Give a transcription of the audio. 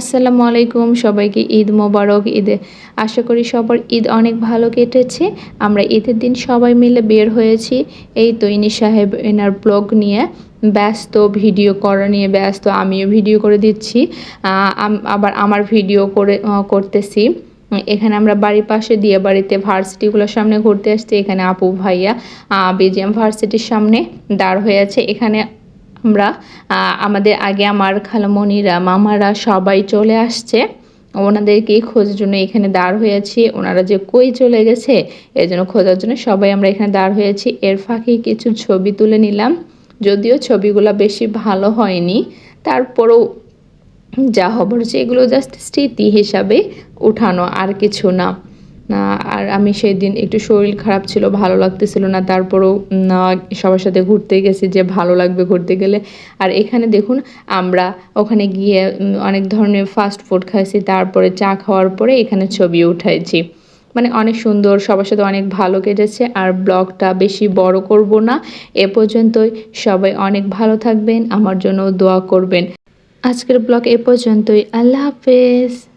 আসসালামু আলাইকুম, সবাইকে ঈদ মোবারক ঈদে। আশা করি সবার ঈদ অনেক ভালো কেটেছে। আমরা ঈদের দিন সবাই মিলে বের হয়েছি। এই তো ইনি সাহেব এনার ব্লগ নিয়ে ব্যস্ত, ভিডিও করা নিয়ে ব্যস্ত, আমিও ভিডিও করে দিচ্ছি। আবার আমার ভিডিও করে করতেছি। এখানে আমরা বাড়ির পাশে দিয়ে বাড়িতে ভার্সিটিগুলোর সামনে ঘুরতে আসছি। এখানে আপু ভাইয়া বিজিএম ভার্সিটির সামনে দাঁড় হয়ে আছে। এখানে আমরা আমাদের আগে আমার খালামণিরা মামারা সবাই চলে আসছে। ওনাদেরকে খোঁজার জন্য এখানে দাঁড় হয়েছি। ওনারা যে কই চলে গেছে এই জন্য খোঁজার জন্য সবাই আমরা এখানে দাঁড় হয়েছি। এর ফাঁকে কিছু ছবি তুলে নিলাম। যদিও ছবিগুলো বেশি ভালো হয়নি তারপরও যা হবার হচ্ছে এগুলো জাস্ট স্মৃতি হিসাবে উঠানো আর কিছু না, আর আমি সেই দিন একটু শরীর খারাপ ছিল, ভালো লাগতেছিল না, তারপরেও সবার সাথে ঘুরতে গেছি যে ভালো লাগবে ঘুরতে গেলে। আর এখানে দেখুন, আমরা ওখানে গিয়ে অনেক ধরনের ফাস্ট ফুড খাইছি, তারপরে চা খাওয়ার পরে এখানে ছবি উঠাইছি। মানে অনেক সুন্দর, সবার সাথে অনেক ভালো কেটেছে, আর ব্লগটা বেশি বড় করব না, এ পর্যন্তই। সবাই অনেক ভালো থাকবেন, আমার জন্য দোয়া করবেন। আজকের ব্লগ এ পর্যন্তই, আল্লাহ হাফেজ।